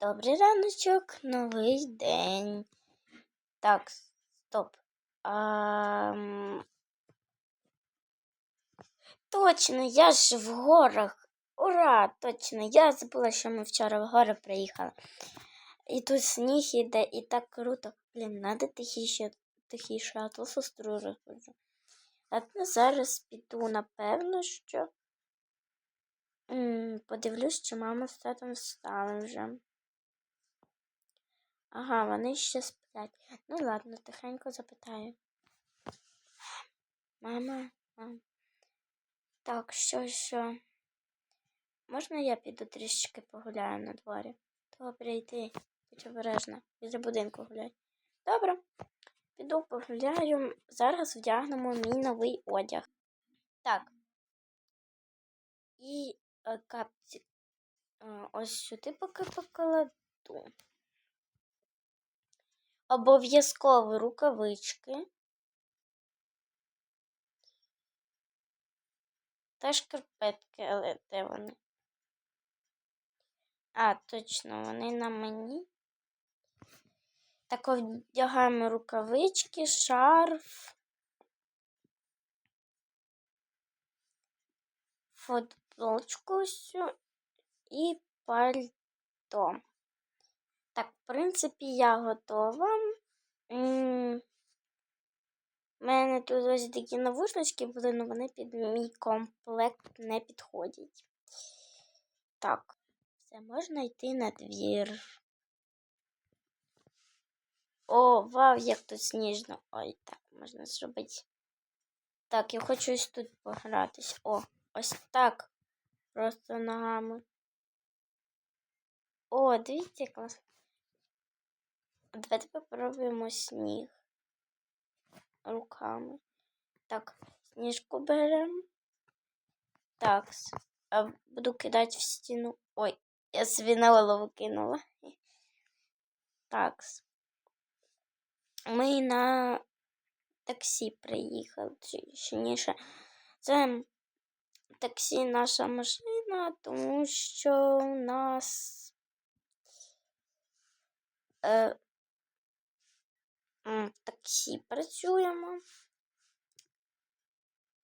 Добрий раночок, новий день. Так, стоп. Ам... Точно, я ж в горах. Ура! Точно, я забула, що ми вчора в гори приїхали. І тут сніг іде, і так круто. Блін, надо тихіше, тихіше, а то сестру розбуджу. Ладно, зараз піду, напевно, що. Подивлюсь, чи мама з татом встали вже. Ага, вони ще сплять. Ну ладно, тихенько запитаю. Мама, мам. Так, що, що? Можна я піду трішечки погуляю на дворі? Добре, йди, будь обережна. Біля будинку гуляй. Добре. Піду погуляю. Зараз вдягнемо мій новий одяг. Так. І капці. е, ось сюди поки покладу. Обов'язково рукавички. Та шкарпетки, але де вони? А, точно, вони на мені. Так одягаємо рукавички, шарф, футболочку цю і пальто. Так, в принципі, я готова. У мене тут ось такі навушнички були, але вони під мій комплект не підходять. Так, все, можна йти на двір. О, вау, як тут сніжно. Ой, так, можна зробити. Так, я хочу ось тут погратись. О, ось так. Просто ногами. О, дивіться, як класно. Давайте попробуємо сніг руками. Так, сніжку беремо. Так, буду кидати в стіну. Ой, я собі на голову кинула. Так. Ми на таксі приїхали, точніше. Це таксі наша машина, тому що у нас е, в таксі працюємо.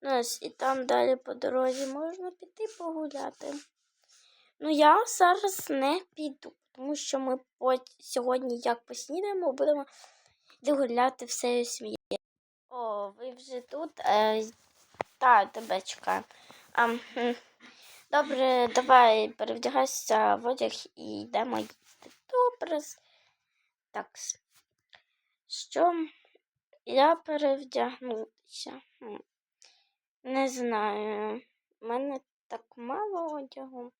Ну, і там далі по дорозі можна піти погуляти. Ну, я зараз не піду, тому що ми пот- сьогодні, як поснідаємо, будемо гуляти всею сім'єю. О, ви вже тут? Е, та, тебе чекаю. А, добре, давай перевдягайся в одяг і йдемо їсти. Добре. Так. Що? Я перевдягнутися. Не знаю. У мене так мало одягу.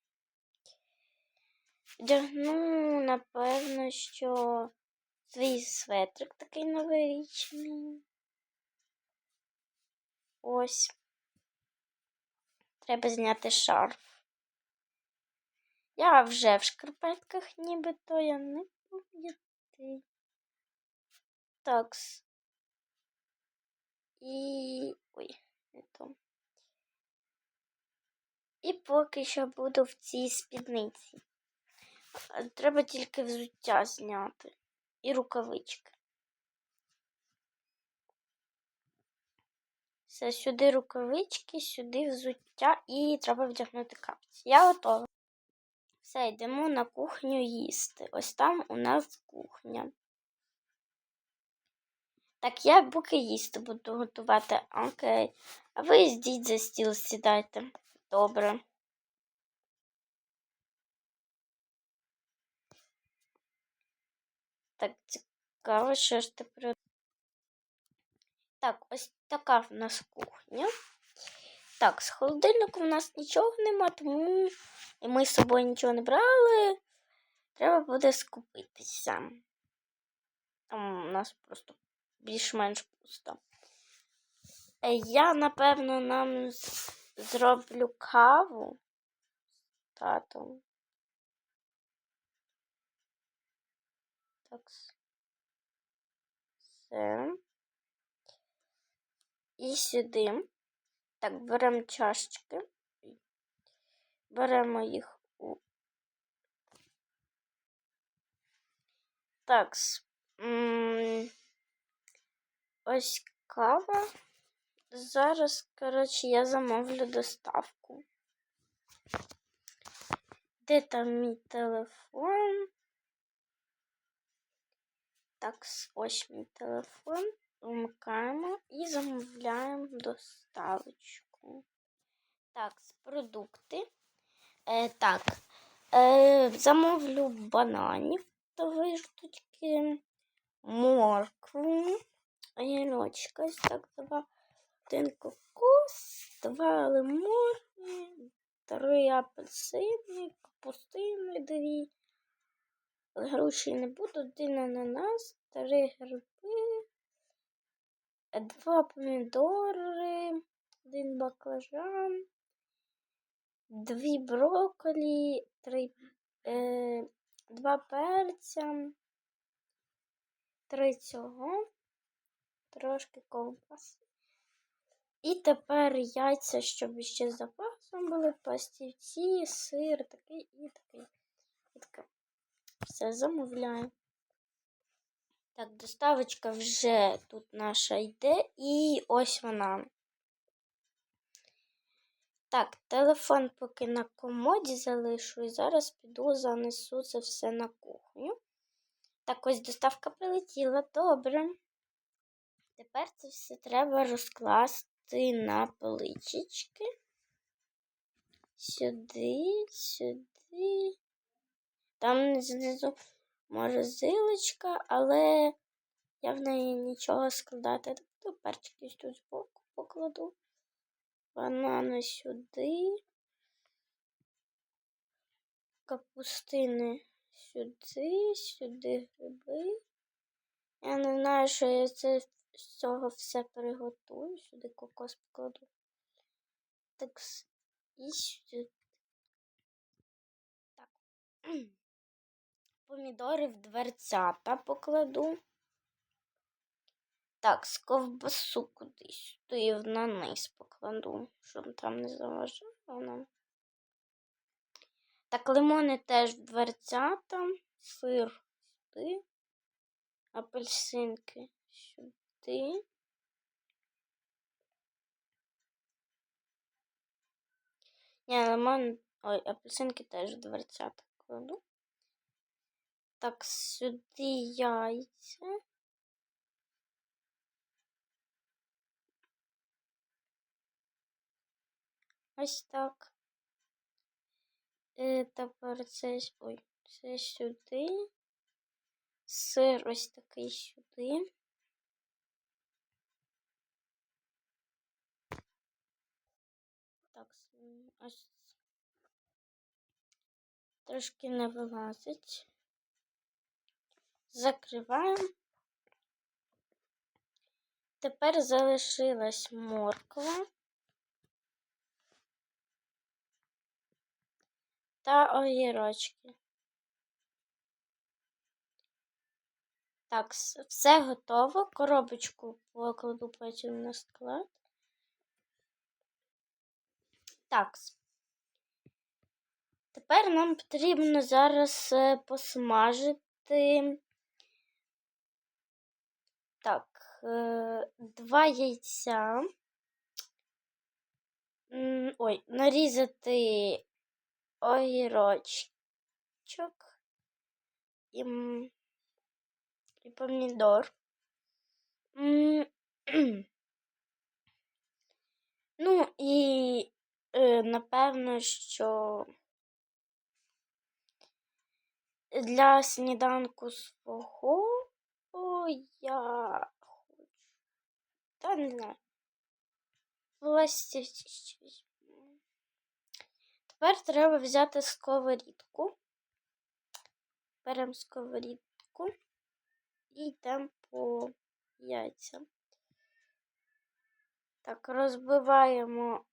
Вдягну, напевно, що свій светрик такий новорічний. Ось. Треба зняти шарф. Я вже в шкарпетках нібито я не пам'ятаю. Такс. І. Ой, не то. І поки що буду в цій спідниці. Треба тільки взуття зняти. І рукавички. Все, сюди рукавички, сюди взуття і треба вдягнути капці. Я готова. Все, йдемо на кухню їсти. Ось там у нас кухня. Так, я поки їсти буду готувати. Окей. А ви йдіть за стіл сідайте. Добре. Так, цікаво, що ж тепер. Так, ось така в нас кухня. Так, з холодильнику в нас нічого нема, тому ми з собою нічого не брали. Треба буде скупитися. Там у нас просто більш-менш пусто. Е, Я, напевно, нам зроблю каву з татом. Так. Все. І сюди. Так, беремо чашечки, беремо їх у. Так, ось кава. Зараз, коротше, я замовлю доставку. Де там мій телефон? Так, ось мій телефон. Вмикаємо і замовляємо доставочку. Так, з продукти. Е, Так, е, замовлю бананів три штучки, моркву, огірочка, ось так два, один кокос, два лимони, три апельсини, капустини дві. Груші не буду, один ананас, три гриби, два помідори, один баклажан, дві брокколі, три, е, два перця, три цього, трошки ковбаси. І тепер яйця, щоб ще з запасом були, пастівці, сир, такий і такий. І таке. Все, замовляю. Так, доставочка вже тут наша йде, і ось вона. Так, телефон поки на комоді залишу і зараз піду занесу це все на кухню. Так, ось доставка прилетіла. Добре. Тепер це все треба розкласти на поличечки. Сюди, сюди. Там знизу морозилочка, але я в неї нічого складати. Тобто перчики тут збоку покладу. Банани сюди. Капустини сюди, сюди гриби. Я не знаю, що я це з цього все приготую. Сюди кокос покладу. Так, і сюди. Так. Помідори в дверцята покладу. Так, з ковбасу кудись. Туди на низ покладу, щоб там не заважало нам. Так, лимони теж в дверцята, сир сюди, апельсинки сюди. Ні, лимон, ой, апельсинки теж в дверцята кладу. Так, сюди яйця. Ось так. І тепер це ой, це сюди. Сир ось такий сюди. Так, ось трошки не вилазить. Закриваємо. Тепер залишилась морква. та огірочки. Так, все готово. Коробочку покладу потім на склад. Так. Тепер нам потрібно зараз е, посмажити. Так, е, два яйця. Ой, нарізати огірочок і, і помідор. Ну і е, напевно, що для сніданку свого я хочу. Та не знаю. Власті Тепер треба взяти сковорідку. Беремо сковорідку і йдемо по яйцям. Так, розбиваємо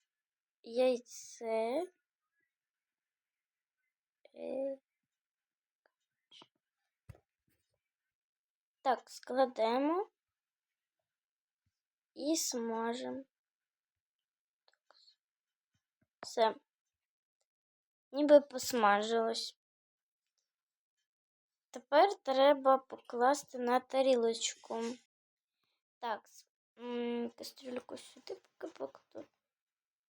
яйце. Так, складемо і смажемо. Все ніби посмажилось. Тепер треба покласти на тарілочку. Так, кастрюльку сюди поки покладу.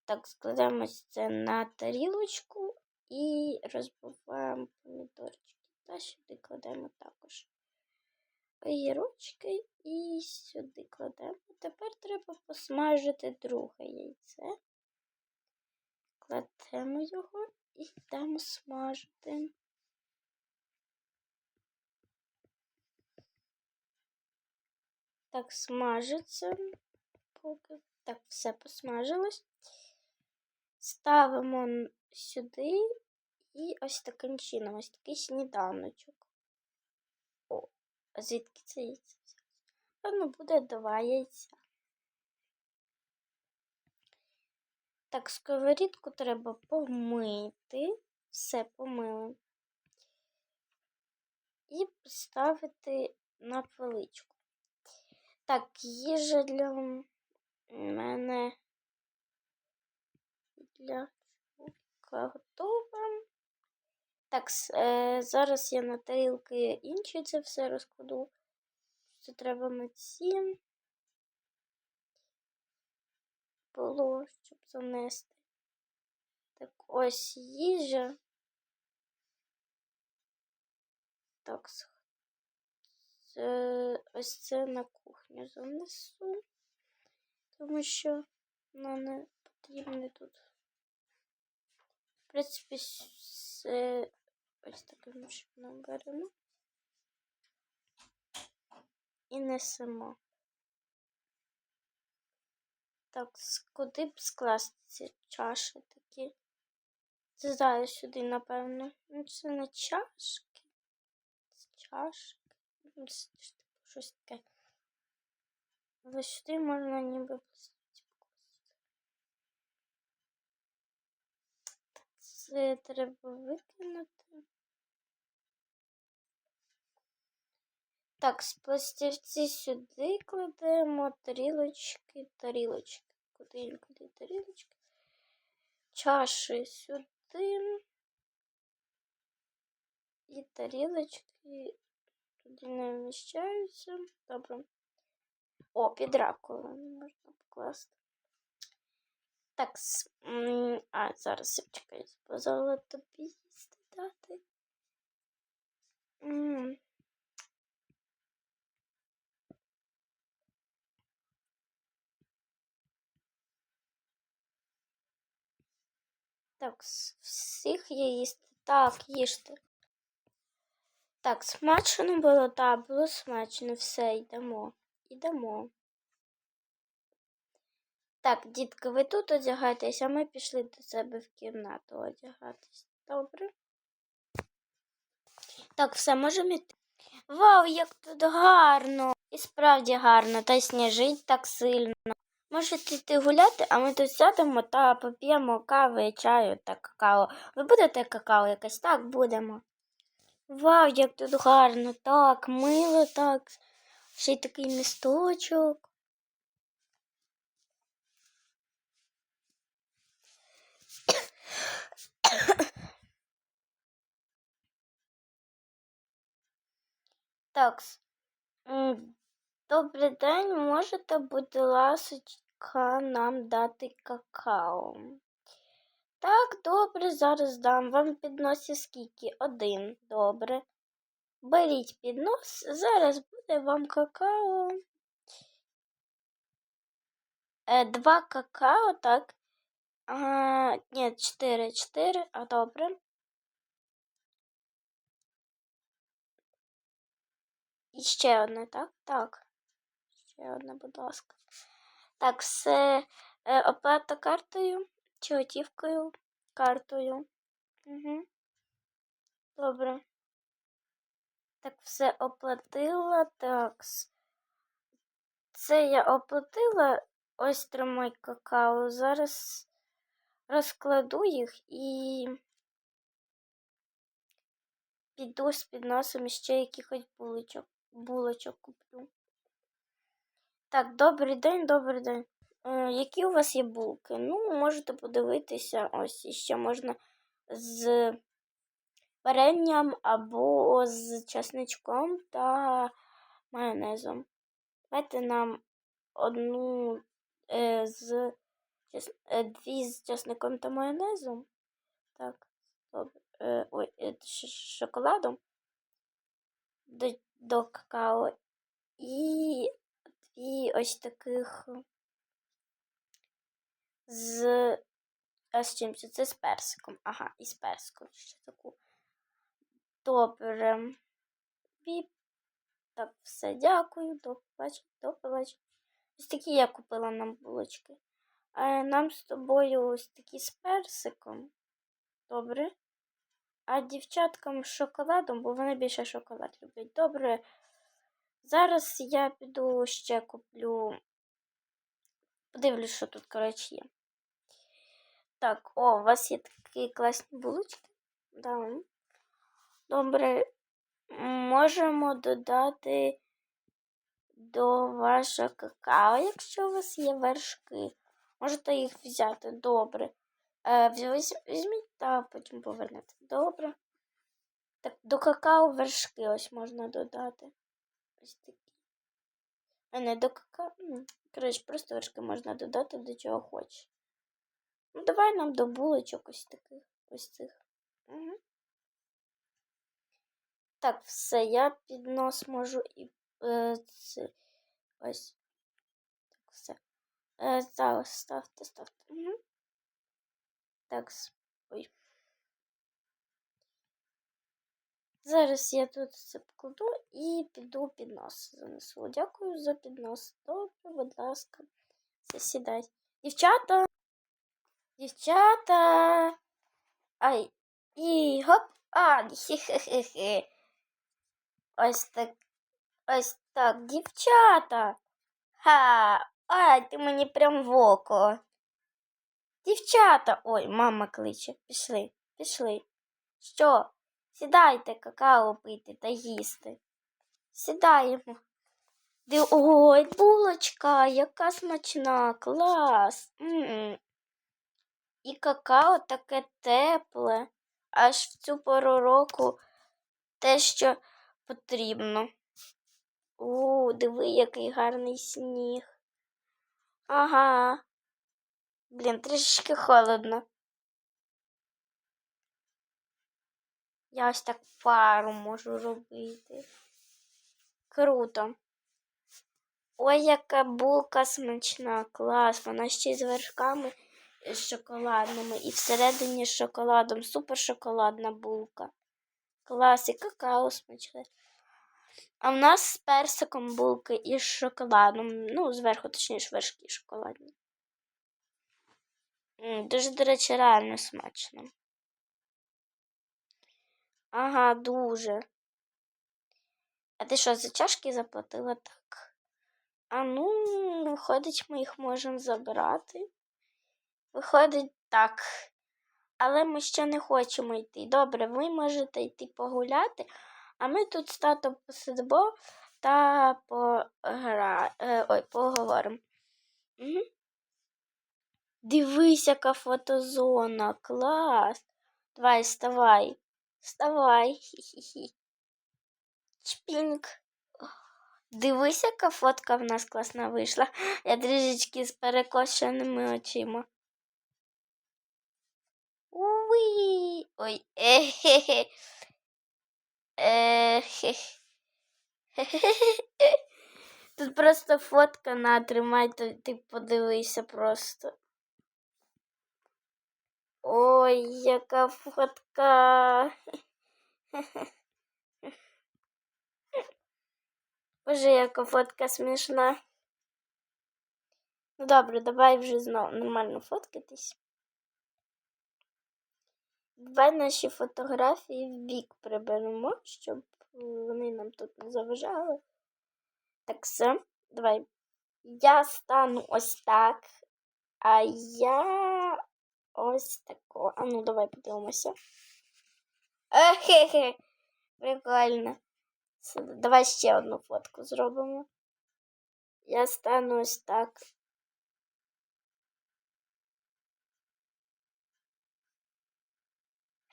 Так, складаємо це на тарілочку і розбиваємо помідорчики. Та сюди кладемо також огірочки і сюди кладемо. Тепер треба посмажити друге яйце. Кладемо його і йдемо смажити. Так, смажиться. Поки так все посмажилось. Ставимо сюди і ось таким чином, ось такий сніданочок. Звідки це яйце взялося? Певно, буде два яйця. Так, сковорідку треба помити. Все помили. І поставити на поличку. Так, їжа для мене для чоловіка готова. Так, е, зараз я на тарілки інші це все розкладу. Це треба на ці було, щоб занести. Так, ось їжа. Так, це, ось це на кухню занесу, тому що воно не потрібне тут. В принципі, все ось таким чином беремо і несемо. Так, куди б скласти ці чаші такі? Це зараз сюди, напевно. Ну, це не чашки. Це чашки. Ну, Це типу щось таке. Але сюди можна ніби пластиці покласти. Це треба викинути. Так, з сюди кладемо тарілочки, тарілочки. Куди, куди тарілочки? Чаші сюди. І тарілочки туди не вміщаються. Добре. О, під раковину можна покласти. Так, а зараз я чекаю, забула тобі їсти дати. Так, всіх є їсти. Так, їжте. Так, смачно було, так, було смачно. Все, йдемо. Йдемо. Так, дітки, ви тут одягайтесь, а ми пішли до себе в кімнату одягатись. Добре? Так, все, можемо йти. Вау, як тут гарно! І справді гарно, та й сніжить так сильно. Можете йти гуляти, а ми тут сядемо та поп'ємо кави, чаю та какао. Ви будете какао якесь? Так, будемо. Вау, як тут гарно, так, мило, так. Ще й такий місточок. Так. Добрий день, можете, будь ласочка, нам дати какао. Так, добре, зараз дам. Вам підносі скільки? Один. Добре. Беріть піднос, зараз буде вам какао. Е, два какао, так. А, ні, чотири, чотири, а добре. І ще одне, так? Так. Ще одне, будь ласка. Так, все е, оплата картою чи готівкою? Картою. Угу. Добре. Так, все оплатила. Так. Це я оплатила. Ось тримай какао. Зараз розкладу їх і піду з підносом і ще якихось булочок, булочок куплю. Так, добрий день, добрий день. Е, які у вас є булки? Ну, можете подивитися. Ось іще можна з варенням або з чесничком та майонезом. Давайте нам одну е, з дві з чесником та майонезом. Так. Е, ой, е, ш- ш- шоколадом до, до какао. І дві ось таких з. А з чим це? Це з персиком. Ага, і з персиком ще таку. Добре. І так, все, дякую. До побачення, до побачення. Ось такі я купила нам булочки. Нам з тобою ось такі з персиком. Добре. А дівчаткам з шоколадом, бо вони більше шоколад люблять. Добре. Зараз я піду ще куплю. Подивлюсь, що тут, коротше, є. Так, о, у вас є такі класні булочки. Да. Добре. Можемо додати до вашого какао, якщо у вас є вершки. Можете їх взяти. Добре. Е, візьміть та потім повернете. Добре. Так, до какао вершки ось можна додати. Ось такі. А не до какао. Коротше, просто вершки можна додати до чого хочеш. Ну, давай нам до булочок ось таких. Ось цих. Угу. Так, все, я піднос можу і е, ось. Так, все. Е, зараз ставте, ставте. Угу. Так, с- ой. Зараз я тут це покладу і піду піднос занесу. Дякую за піднос. Добре, будь ласка. Все, сідай. Дівчата. Дівчата. Ай. І гоп. А, хе-хе-хе. Ось так. Ось так, дівчата. Ха. Ай, ти мені прям в око. Дівчата. Ой, мама кличе. Пішли, пішли. Що? Сідайте какао пити та їсти. Сідаємо. Ди- Ой, булочка, яка смачна, клас. м І какао таке тепле, аж в цю пору року те, що потрібно. У, диви, який гарний сніг. Ага. Блін, трішечки холодно. Я ось так пару можу робити. Круто. Ой, яка булка смачна, клас. Вона ще й з вершками е, шоколадними і всередині з шоколадом. Супер шоколадна булка. Клас, і какао смачне. А в нас з персиком булки і з шоколадом. Ну, зверху, точніше, вершки шоколадні. Дуже, до речі, реально смачно. Ага, дуже. А ти що, за чашки заплатила так? А ну, виходить, ми їх можемо забрати. Виходить так. Але ми ще не хочемо йти. Добре, ви можете йти погуляти, а ми тут з татом посидимо та погра... е, Ой, поговоримо. Угу. Дивись, яка фотозона. Клас. Давай, вставай. Вставай. Хі-хі-хі. Чпіньк. Дивись, яка фотка в нас класна вийшла. Я трішечки з перекошеними очима. Уй. Ой. Е-хе-хе. Е-хе. Тут просто фотка на тримай, то ти подивися просто. Ой, яка фотка. Боже, яка фотка смішна. Ну добре, давай вже знову нормально фоткатись. Давай наші фотографії в бік приберемо, щоб вони нам тут не заважали. Так, все, давай. Я стану ось так, а я ось тако. А ну, давай подивимося. Хе-хе, прикольно. Давай ще одну фотку зробимо. Я стану ось так.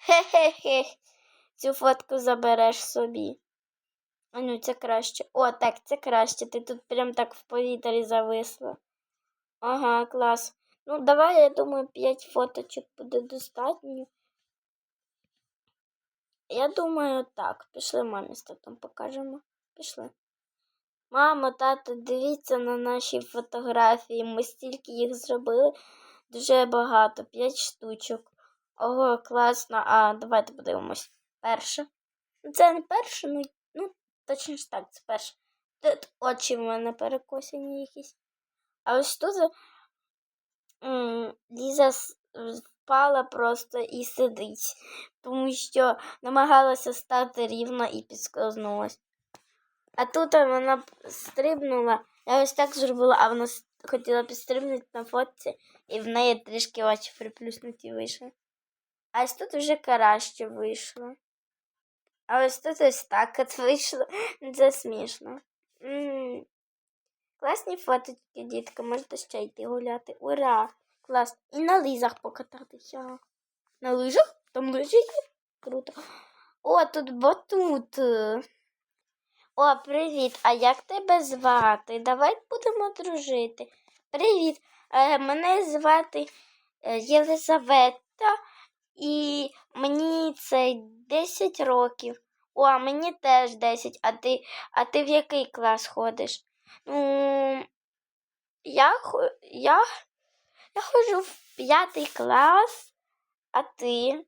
Хе-хе-хе. цю фотку забереш собі. А ну, це краще. О, так, це краще. Ти тут прям так в повітрі зависла. Ага, клас. Ну, давай, я думаю, 5 фоточок буде достатньо. Я думаю, так. Пішли мамі з татом покажемо. Пішли. Мамо, тато, дивіться на наші фотографії. Ми стільки їх зробили. Дуже багато, 5 штучок. Ого, класно. А, давайте подивимось. Перше. Це не перше, ну, ну точніше так, це перше. Тут очі в мене перекосені якісь. А ось тут м, Ліза впала просто і сидить, тому що намагалася стати рівно і підскользнулась. А тут вона стрибнула, я ось так зробила, а вона хотіла підстрибнути на фотці, і в неї трішки очі приплюснуті вийшли. А ось тут вже краще вийшло. А ось тут ось так от вийшло. Це смішно. М, Класні фоточки, дітка, можете ще йти гуляти. Ура! Клас. І на лизах покататися. На лижах? Там лижі є? Круто. О, тут батут. О, привіт. А як тебе звати? Давай будемо дружити. Привіт. Е, мене звати е, Єлизавета, і мені це 10 років. О, а мені теж 10. А ти, а ти в який клас ходиш? Ну, я, я, я ходжу в п'ятий клас, а ти?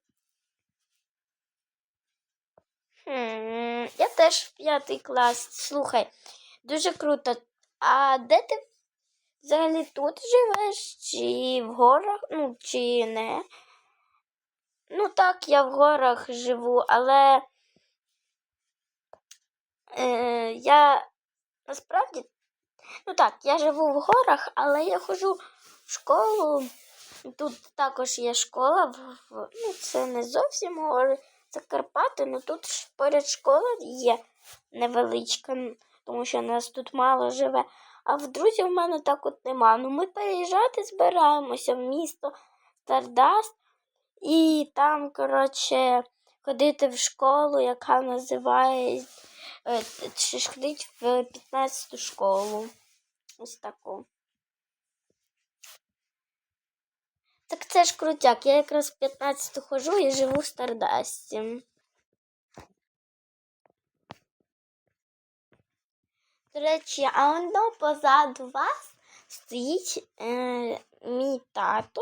Хм, я теж в п'ятий клас. Слухай, дуже круто. А де ти взагалі тут живеш? Чи в горах? Ну, чи не? Ну так, я в горах живу, але е, я насправді, ну так, я живу в горах, але я ходжу в школу. Тут також є школа, в, в- ну це не зовсім гори, це Карпати, але тут поряд школа є невеличка, тому що нас тут мало живе. А в друзів в мене так от нема. Ну ми переїжджати збираємося в місто Стардаст і там, коротше, ходити в школу, яка називає е, ходить в 15-ту школу. Ось таку. Так це ж крутяк. Я якраз в 15-ту хожу і живу в Стардасті. До речі, а воно позаду вас стоїть е, мій тато,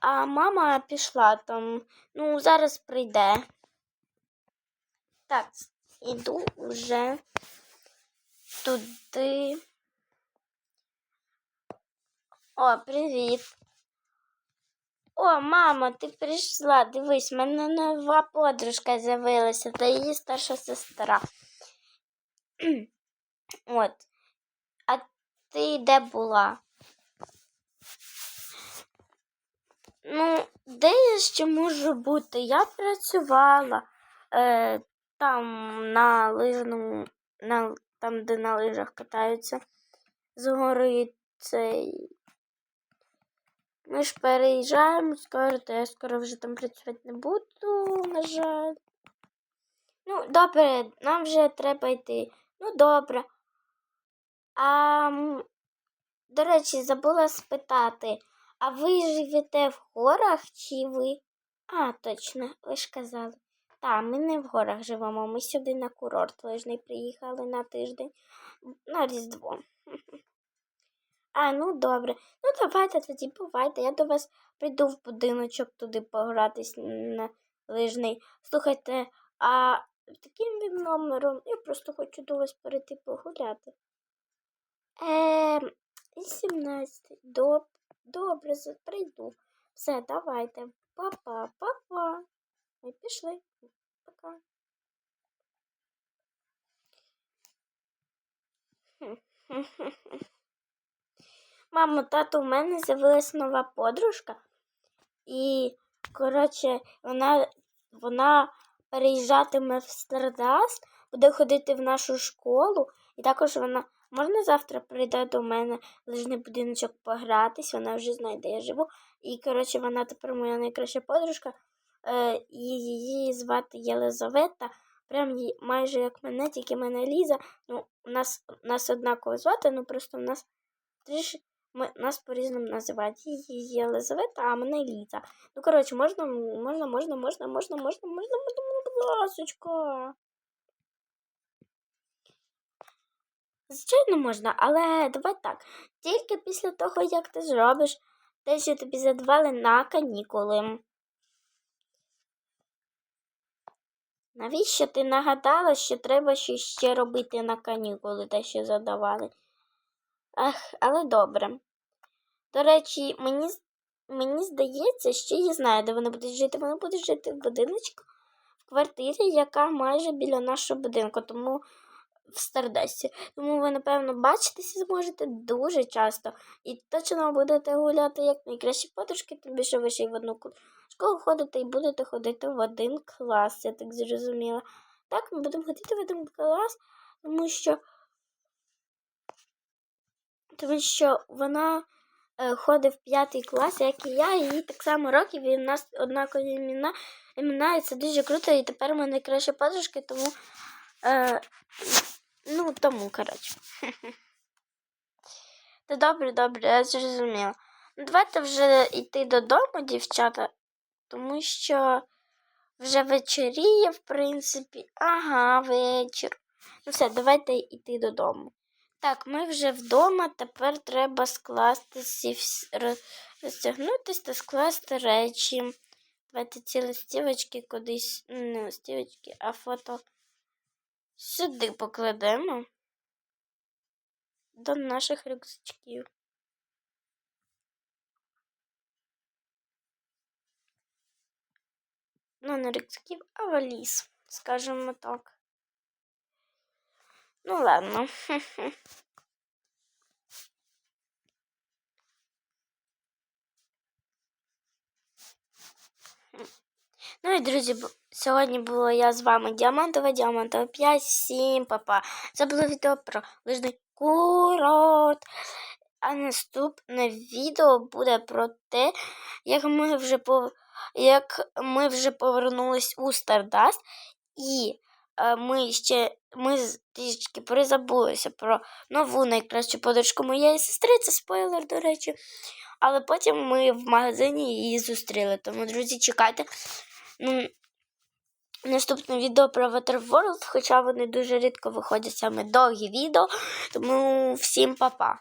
а мама пішла там. Ну, зараз прийде. Так, іду вже туди. О, привіт. О, мамо, ти прийшла. Дивись, в мене нова подружка з'явилася, та її старша сестра. От. А ти де була? Ну, де я ще можу бути? Я працювала е, там на лижному, на, там, де на лижах катаються з гори цей. Ми ж переїжджаємо скоро, то я скоро вже там працювати не буду, на жаль. Ну, добре, нам вже треба йти. Ну, добре. А, до речі, забула спитати, а ви живете в горах чи ви? А, точно, ви ж казали. Та, ми не в горах живемо, ми сюди на курорт лижний приїхали на тиждень на Різдво. А, ну добре. Ну давайте тоді бувайте. Я до вас прийду в будиночок туди погратись на лижний. Слухайте, а таким він номером я просто хочу до вас перейти погуляти. Ем, 17. Доб... Добре, прийду. Все, давайте. Па-па, па-па. Ми пішли. Пока. Мамо, тато, у мене з'явилась нова подружка. І, коротше, вона, вона переїжджатиме в Стардаст, буде ходити в нашу школу. І також вона можна завтра прийде до мене в лижний будиночок погратись, вона вже знає, де я живу. І, коротше, вона тепер моя найкраща подружка. е, її звати Єлизавета. Прям майже як мене, тільки мене Ліза. Ну, у нас, нас однаково звати, ну просто в нас трішки ми, нас по-різному називають. Її Єлизавета, а мене Ліза. Ну, коротше, можна, можна, можна, можна, можна, можна, можна, можна, будь ласочка. Звичайно, можна, але давай так. Тільки після того, як ти зробиш те, що тобі задавали на канікули. Навіщо ти нагадала, що треба щось ще робити на канікули, те, що задавали? Ах, але добре. До речі, мені, мені здається, що я знаю, де вони будуть жити. Вони будуть жити в будиночку, в квартирі, яка майже біля нашого будинку, тому в Стардесті. Тому ви, напевно, бачитися зможете дуже часто. І точно будете гуляти як найкращі подружки, тим більше ви ще й в одну школу ходите і будете ходити в один клас, я так зрозуміла. Так, ми будемо ходити в один клас, тому що, тому що вона е, ходить в п'ятий клас, як і я, і їй так само років, і в нас однакові імена, імена, і це дуже круто, і тепер ми найкращі подружки, тому. Е, ну, тому, коротше. Та добре, добре, я зрозуміла. Ну, давайте вже йти додому, дівчата, тому що вже вечоріє, в принципі. Ага, вечір. Ну все, давайте йти додому. Так, ми вже вдома, тепер треба скласти всі, вс- розтягнутися та скласти речі. Давайте ці листівочки кудись, ну, не листівочки, а фото сюди покладемо до наших рюкзачків. Ну, не рюкзаків, а валіз, скажімо так. Ну, ладно. Ну і друзі, сьогодні було я з вами Діамантова, Діамантова 5, 7, папа. Це було відео про лижний курорт. А наступне відео буде про те, як ми вже пов... як ми вже повернулись у Стардаст, і е, ми ще ми трішки призабулися про нову найкращу подружку моєї сестри. Це спойлер, до речі. Але потім ми в магазині її зустріли. Тому, друзі, чекайте. Ну, Наступне відео про Waterworld, хоча вони дуже рідко виходять саме довгі відео. Тому всім па-па.